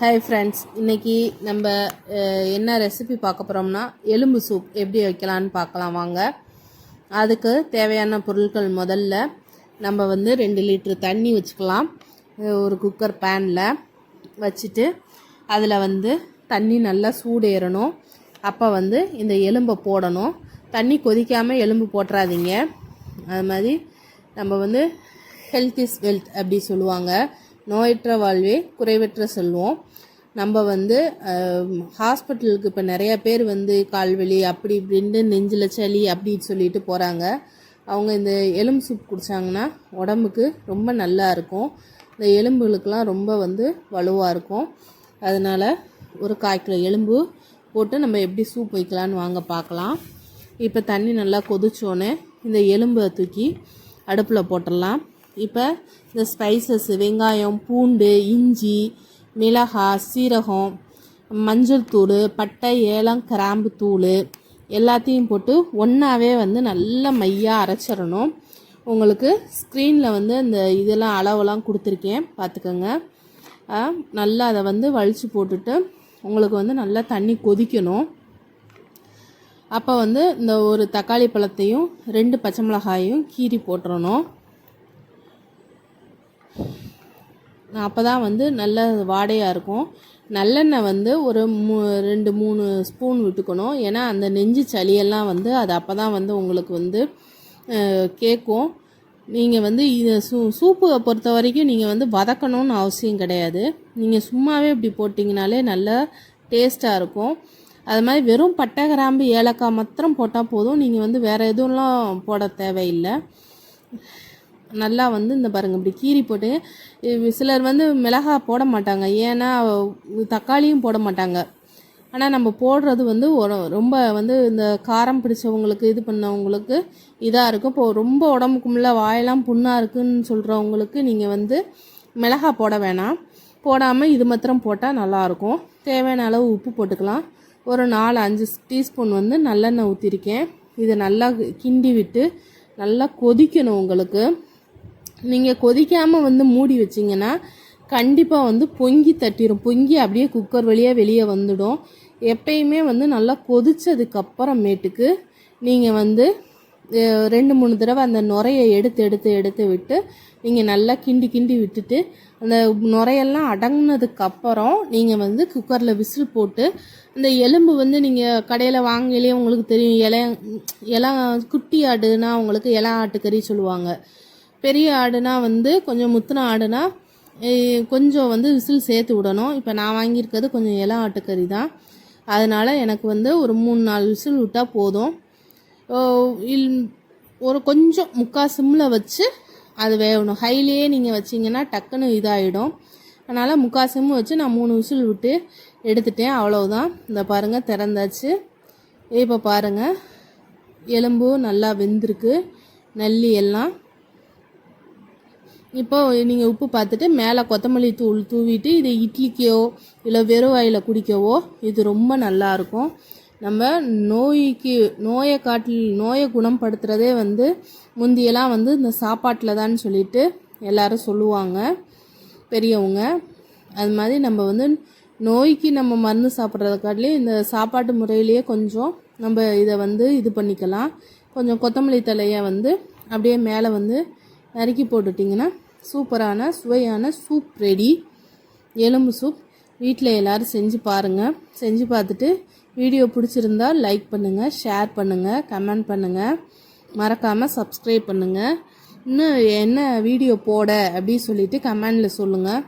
Hi friends இன்றைக்கி நம்ம என்ன ரெசிபி பார்க்க போகிறோம்னா எலும்பு சூப் எப்படி வைக்கலான்னு பார்க்கலாம் வாங்க. அதுக்கு தேவையான பொருட்கள் முதல்ல நம்ம வந்து ரெண்டு லிட்டர் தண்ணி வச்சுக்கலாம். ஒரு குக்கர் பேனில் வச்சுட்டு அதில் வந்து தண்ணி நல்லா சூடேறணும். அப்போ வந்து இந்த எலும்பை போடணும். தண்ணி கொதிக்காமல் எலும்பு போட்டுறாதீங்க. அது மாதிரி நம்ம வந்து ஹெல்த் இஸ் வெல்த் அப்படி சொல்லுவாங்க. நோயற்ற வாழ்வே குறைவற்ற செல்வம். நம்ம வந்து ஹாஸ்பிட்டலுக்கு இப்போ நிறைய பேர் வந்து கால்வெளி அப்படி இப்படின்ட்டு நெஞ்சில் சளி அப்படின்னு சொல்லிட்டு போகிறாங்க அவங்க இந்த எலும்பு சூப் குடித்தாங்கன்னா உடம்புக்கு ரொம்ப நல்லா இருக்கும். இந்த எலும்புகளுக்கெல்லாம் ரொம்ப வந்து வலுவாக இருக்கும். அதனால் ஒரு கால் கிலோ எலும்பு போட்டு நம்ம எப்படி சூப் வைக்கலான்னு வாங்க பார்க்கலாம். இப்போ தண்ணி நல்லா கொதிச்சோன்னே இந்த எலும்பை தூக்கி அடுப்பில் போட்டுடலாம். இப்போ இந்த ஸ்பைசஸ் வெங்காயம் பூண்டு இஞ்சி மிளகாய் சீரகம் மஞ்சள் தூள் பட்டை ஏலம் கிராம்பு தூள் எல்லாத்தையும் போட்டு ஒன்றாவே வந்து நல்லா மையாக அரைச்சிடணும். உங்களுக்கு ஸ்க்ரீனில் வந்து இந்த இதெல்லாம் அளவெல்லாம் கொடுத்துருக்கேன். பார்த்துக்கோங்க. நல்லா அதை வந்து வலிச்சு போட்டுட்டு உங்களுக்கு வந்து நல்லா தண்ணி கொதிக்கணும். அப்போ வந்து இந்த ஒரு தக்காளி பழத்தையும் ரெண்டு பச்சை மிளகாயும் கீறி போட்டுறணும். அப்போ தான் வந்து நல்ல வாடையாக இருக்கும். நல்லெண்ணெய் வந்து ஒரு மூ ரெண்டு மூணு ஸ்பூன் விட்டுக்கணும். ஏன்னா அந்த நெஞ்சு சளியெல்லாம் வந்து அது அப்போ தான் வந்து உங்களுக்கு வந்து கேட்கும். நீங்கள் வந்து இது சூ சூப்பு பொறுத்த வரைக்கும் நீங்கள் வந்து வதக்கணும்னு அவசியம் கிடையாது. நீங்கள் சும்மாவே இப்படி போட்டிங்கனாலே நல்லா டேஸ்ட்டாக இருக்கும். அது மாதிரி வெறும் பட்டை கிராம்பு ஏலக்காய் மாத்திரம் போட்டால் போதும். நீங்கள் வந்து வேறு எதுவும்லாம் போட தேவையில்லை. நல்லா வந்து இந்த பாருங்க இப்படி கீறி போட்டு சிலர் வந்து மிளகாய் போட மாட்டாங்க. ஏன்னா தக்காளியும் போட மாட்டாங்க. ஆனால் நம்ம போடுறது வந்து ரொம்ப வந்து இந்த காரம் பிடிச்சவங்களுக்கு இது பண்ணவங்களுக்கு இதாக இருக்கும். இப்போ ரொம்ப உடம்புக்குள்ள வாயெல்லாம் புண்ணாக இருக்குன்னு சொல்கிறவங்களுக்கு நீங்கள் வந்து மிளகாய் போட வேணாம். போடாமல் இது மாத்திரம் போட்டால் நல்லாயிருக்கும் தேவையான அளவு உப்பு போட்டுக்கலாம். ஒரு நாலு அஞ்சு டீஸ்பூன் வந்து நல்லெண்ணெய் ஊற்றிருக்கேன் இதை நல்லா கிண்டி விட்டு நல்லா கொதிக்கணும் உங்களுக்கு. நீங்கள் கொதிக்காமல் வந்து மூடி வச்சிங்கன்னா கண்டிப்பாக வந்து பொங்கி தட்டிடும் பொங்கி அப்படியே குக்கர் வழியாக வெளியே வந்துடும். எப்பயுமே வந்து நல்லா கொதித்ததுக்கப்புறமேட்டுக்கு நீங்கள் வந்து ரெண்டு மூணு தடவை அந்த நுரையை எடுத்து எடுத்து எடுத்து விட்டு நீங்கள் நல்லா கிண்டி கிண்டி விட்டுட்டு அந்த நுரையெல்லாம் அடங்கினதுக்கப்புறம் நீங்கள் வந்து குக்கரில் விசில் போட்டு அந்த எலும்பு வந்து நீங்கள் கடையில் வாங்கலையே உங்களுக்கு தெரியும் இலை இலை குட்டி ஆடுனா உங்களுக்கு இலை ஆட்டுக்கறி சொல்லுவாங்க. பெரிய ஆடுனா வந்து கொஞ்சம் முத்தின ஆடுனா கொஞ்சம் வந்து விசில் சேர்த்து விடணும். இப்போ நான் வாங்கியிருக்கிறது கொஞ்சம் இலை ஆட்டுக்கறி தான். அதனால் எனக்கு வந்து ஒரு மூணு நாலு விசில் விட்டால் போதும். இல் ஒரு கொஞ்சம் முக்கால் சிம்மில் வச்சு அது வேகணும். ஹைலேயே நீங்கள் வச்சிங்கன்னா டக்குன்னு இதாகிடும் அதனால் முக்கால் சிம்மு வச்சு நான் மூணு விசில் விட்டு எடுத்துட்டேன். அவ்வளவுதான். இந்த பாருங்கள் திறந்தாச்சு. இப்போ பாருங்கள் எலும்பு நல்லா வெந்திருக்கு. நல்லி எல்லாம். இப்போ நீங்கள் உப்பு பார்த்துட்டு மேலே கொத்தமல்லி தூள் தூவிட்டு இதை இட்லிக்கோ இல்லை வெறும் வாயில் குடிக்கவோ இது ரொம்ப நல்லாயிருக்கும் நம்ம நோய்க்கு நோயை காட்டில் நோயை குணப்படுத்துகிறதே வந்து முந்தியெல்லாம் வந்து இந்த சாப்பாட்டில் தான் சொல்லிட்டு எல்லாரும் சொல்லுவாங்க பெரியவங்க. அது மாதிரி நம்ம வந்து நோய்க்கு நம்ம மருந்து சாப்பிட்றத காட்டிலே இந்த சாப்பாட்டு முறையிலேயே கொஞ்சம் நம்ம இதை வந்து இது பண்ணிக்கலாம். கொஞ்சம் கொத்தமல்லி தலையை வந்து அப்படியே மேலே வந்து நறுக்கி போட்டுட்டிங்கன்னா சூப்பரான சுவையான சூப் ரெடி எலும்பு சூப் வீட்டில் எல்லோரும் செஞ்சு பாருங்கள் செஞ்சு பார்த்துட்டு வீடியோ பிடிச்சிருந்தா லைக் பண்ணுங்கள் ஷேர் பண்ணுங்கள் கமெண்ட் பண்ணுங்கள் மறக்காமல் சப்ஸ்கிரைப் பண்ணுங்கள் இன்னும் என்ன வீடியோ போட அப்படின்னு சொல்லிவிட்டு கமெண்டில் சொல்லுங்கள்